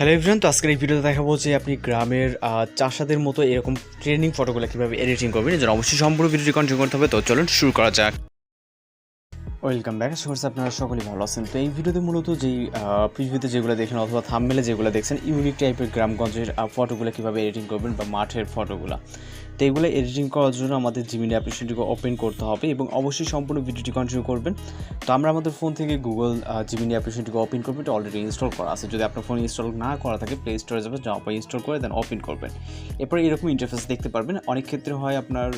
Hello everyone তো আজকের এই ভিডিওতে দেখাবো যে আপনি গ্রামের চাষাদের মতো এরকম ট্রেনিং ফটোগুলো কীভাবে এডিটিং করবেন যেন অবশ্যই সম্পূর্ণ ভিডিওটি কন্টিনিউ করতে হবে। তো চলুন শুরু করা যাক। Welcome back. করছি আপনারা সকলেই ভালো আছেন। তো এই ভিডিওতে মূলত যেই পৃথিবীতে যেগুলো দেখেন অথবা থামমেলে যেগুলো দেখছেন ইউনিক টাইপের গ্রামগঞ্জের ফটোগুলো কীভাবে এডিটিং করবেন বা মাঠের ফটোগুলো তো এগুলো এডিটিং করার জন্য আমাদের জিমিনি অ্যাপ্লিকেশনটিকে ওপেন করতে হবে এবং অবশ্যই সম্পূর্ণ ভিডিওটি কন্টিনিউ করবেন। তো আমরা আমাদের ফোন থেকে গুগল জিমিনি অ্যাপ্লিকেশনটিকে ওপেন করবেন। এটা অলরেডি ইনস্টল করা আছে। যদি আপনার ফোন ইনস্টল না করা থাকে প্লে স্টোরে যাবেন, যাওয়ার ইনস্টল করে দেন ওপেন করবেন। এরপরে এরকম ইন্টারফেস দেখতে পারবেন। অনেক ক্ষেত্রে হয় আপনার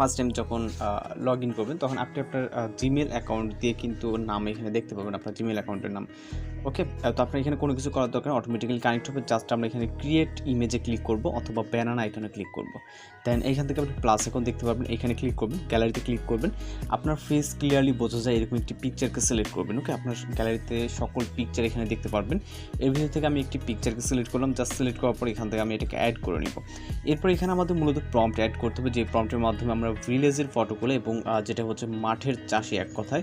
ফার্স্ট টাইম যখন লগ ইন করবেন, তখন আপনি আপনার জিমেল অ্যাকাউন্ট দিয়ে কিন্তু নাম এখানে দেখতে পাবেন, আপনার জিমেল অ্যাকাউন্টের নাম। ওকে তো আপনার এখানে কোনো কিছু করার দরকার অটোমেটিক্যালি কানেক্ট হবে জাস্ট আমরা এখানে ক্রিয়েট ইমেজে ক্লিক করব অথবা ব্যানানা আইকনে ক্লিক করব। দেন এখান থেকে আপনি প্লাস এখন দেখতে পারবেন, এখানে ক্লিক করবেন গ্যালারিতে ক্লিক করবেন। আপনার ফেস ক্লিয়ারলি বোঝা যায় এরকম একটি পিকচারকে সিলেক্ট করবেন ওকে আপনার গ্যালারিতে সকল পিকচার এখানে দেখতে পারবেন। এর ভিতর থেকে আমি একটি পিকচারকে সিলেক্ট করলাম জাস্ট সিলেক্ট করার পর এখান থেকে আমি এটাকে অ্যাড করে নিব। এরপর এখানে আমাদের মূলত প্রম্পট অ্যাড করতে হবে, যে প্রম্পটের মাধ্যমে আমরা ভিলেজের ফটোগুলো এবং যেটা হচ্ছে মাঠের চাষি এক কথায়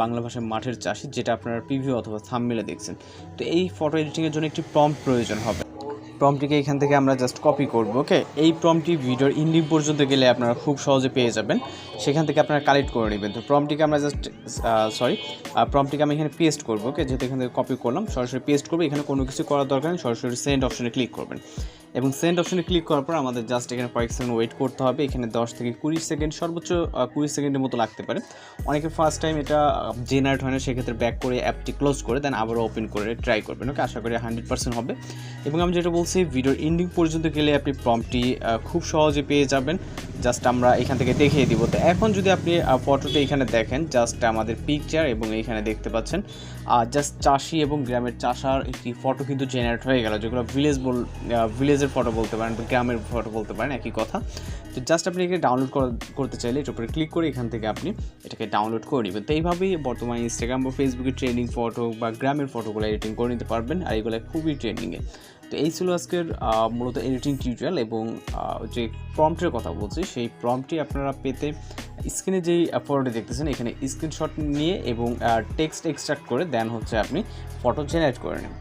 বাংলা ভাষায় মাঠের চাষি, যেটা আপনারা প্রিভিউ অথবা থামমেলে দেখছেন। তো এই ফটো এডিটিংয়ের জন্য একটি প্রম্পট প্রয়োজন হবে। প্রম্পটিকে এখান থেকে আমরা জাস্ট কপি করব ওকে এই প্রম্পটি ভিডিওর ইন্ডিং পর্যন্ত গেলে আপনারা খুব সহজে পেয়ে যাবেন। সেখান থেকে আপনারা কালেক্ট করে নেবেন। তো প্রম্পটিকে আমরা জাস্ট সরি প্রম্পটিকে আমি এখানে পেস্ট করব ওকে যেহেতু এখান থেকে কপি করলাম, সরাসরি পেস্ট করব। এখানে কোনো কিছু করার দরকার নেই, সরাসরি সেন্ড অপশনে ক্লিক করবেন। এবং সেন্ড অপশনে ক্লিক করার পর আমাদের জাস্ট এখানে কয়েক সেকেন্ড ওয়েট করতে হবে। এখানে দশ থেকে কুড়ি সেকেন্ড সর্বোচ্চ কুড়ি সেকেন্ডের মতো লাগতে পারে। অনেকে ফার্স্ট টাইম এটা জেনারেট হয় না, সেক্ষেত্রে ব্যাক করে অ্যাপটি ক্লোজ করে দেন আবারও ওপেন করে ট্রাই করবেন। ওকে আশা করি হান্ড্রেড পার্সেন্ট হবে। এবং আমি যেটা বলছি ভিডিওর এন্ডিং পর্যন্ত গেলে আপনি প্রম্পটি খুব সহজে পেয়ে যাবেন। জাস্ট আমরা এখান থেকে দেখিয়ে দিব। তো এখন যদি আপনি ফটোটি এখানে দেখেন জাস্ট আমাদের পিকচার এবং এখানে দেখতে পাচ্ছেন জাস্ট চাষি এবং গ্রামের চাষার একটি ফটো কিন্তু জেনারেট হয়ে গেল, যেগুলো ভিলেজ বল ভিলেজের ফটো বলতে পারেন বা গ্রামের ফটো বলতে পারেন, একই কথা। তো জাস্ট আপনি এখানে ডাউনলোড করতে চাইলে এটার উপরে ক্লিক করে এখান থেকে আপনি এটাকে ডাউনলোড করে নেবেন। তো এইভাবেই বর্তমানে ইনস্টাগ্রাম বা ফেসবুকে ট্রেনিং ফটো বা গ্রামের ফটোগুলো এডিটিং করে নিতে পারবেন, আর এগুলো খুবই ট্রেন্ডিংয়ে তো এই ছিল আজকের মূলত এডিটিং টিউটোরিয়াল এবং যে প্রম্পটের কথা বলছি, সেই প্রম্পটি আপনারা পেতে স্ক্রিনে যেই ফটোটি দেখতেছেন, এখানে স্ক্রিনশট নিয়ে এবং টেক্সট এক্সট্রাক্ট করে দেন হচ্ছে আপনি ফটো জেনারেট করে নেন।